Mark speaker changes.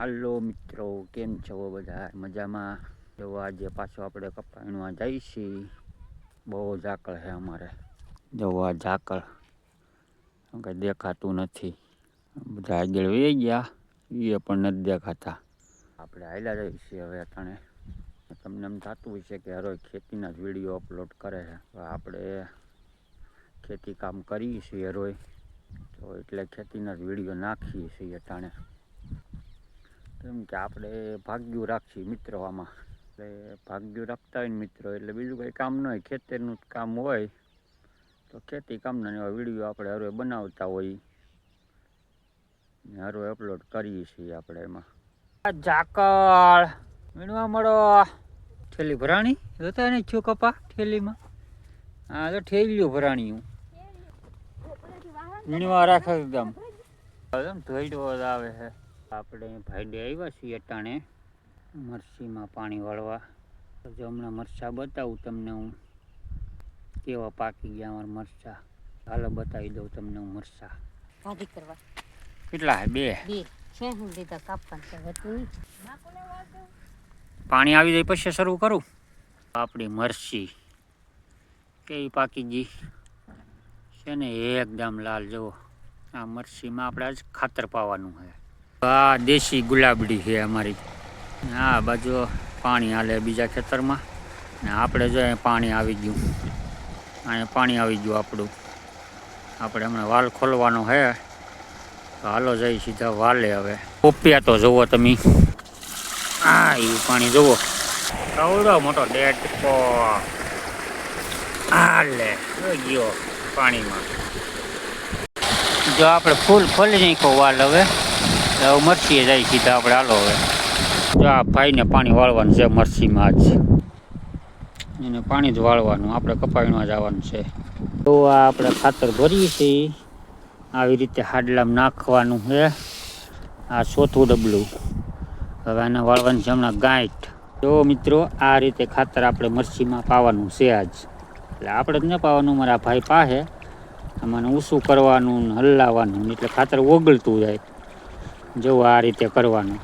Speaker 1: હાલો મિત્રો, કેમ છો બધા? મજામાં? જો આજે પાછો આપણે કપાણવા જઈએ છીએ બહુ ઝાકળ છે અમારે. જો આ ઝાકળ. કંઈ દેખાતું નથી. બધા આગળ વહી ગયા. એ પણ નથી દેખાતા. આપણે હાલ્યા જઈએ છીએ હવે અટાણે. તમને એમ થતું હોય છે કે હરો ખેતીના જ વીડિયો અપલોડ કરે છે. આપણે ખેતી કામ કરીએ છીએ હરોય. તો એટલે ખેતીના જ વીડિયો નાખીએ છીએ અટાણે. કેમ કે આપણે ભાગ્યું રાખીએ મિત્રો આમાં. એટલે ભાગ્યું રાખતા હોય ને મિત્રો એટલે બીજું કંઈ કામ ન હોય ખેતરનું જ કામ હોય. તો ખેતી કામના ને એવા વીડિયો આપણે હરવે બનાવતા હોઈએ ને હરોય અપલોડ કરીએ છીએ આપણે એમાં. ઝાકળ વીણવા મળો. થેલી ભરાણી? જોતા ને છો કપા થેલીમાં? હા તો ઠેલ્યું ભરાણીયું વીણવા રાખે એકદમ એકદમ ધોઈડો જ આવે છે. આપણે ભાઈડે આવ્યા છીએ અટાણે મરસીમાં પાણી વાળવા. જો હમણાં મરચાં બતાવું તમને હું કેવા પાકી ગયા અમારા મરચાં હાલો બતાવી દઉં તમને હું મરચાં
Speaker 2: ભાજી કરવા.
Speaker 1: કેટલા બે.
Speaker 2: બે. છે હું લીધા કાપવાનું હતું
Speaker 1: પાણી આવી જાય પછી શરૂ કરું? આપણી મરસી કેવી પાકી ગઈ? છે ને એકદમ લાલ જુઓ. આ મરસીમાં આપણે આજ ખાતર પાવાનું છે આ દેશી ગુલાબડી છે અમારી. આ બાજુ પાણી હાલે બીજા ખેતરમાં. ને આપણે જો પાણી આવી ગયું. અહીંયા પાણી આવી ગયું આપણું. આપણે હમણાં વાલ ખોલવાનો છે તો હાલો જઈ સીધા વાલે હવે. પોપિયા તો જુઓ તમે. આ એ પાણી જુઓ. કવડો મોટો ડેટકો આ હાલે ગયો પાણીમાં. જો આપણે ફૂલ ખોલી નાખો વાલ હવે. હવે મરચીએ જાય સીધા આપણે હાલો હવે. જો આ ભાઈને પાણી વાળવાનું છે મરસીમાં જ. એને પાણી જ વાળવાનું, આપણે કપાવીમાં આવવાનું છે. તો આ આપણે ખાતર ભરીએ છીએ. આવી રીતે હાડલામાં નાખવાનું છે. આ ચોથું ડબલું. હવે આને વાળવાની છે હમણાં ગાંઠ. જો મિત્રો, આ રીતે ખાતર આપણે મરસીમાં પાવાનું છે આજ. એટલે આપણે જ ન પાવાનું, મારા ભાઈ પાસે આમાં ઊંચું કરવાનું ને હલાવવાનું એટલે ખાતર ઓગળતું જાય. જો આ રીતે કરવાનું.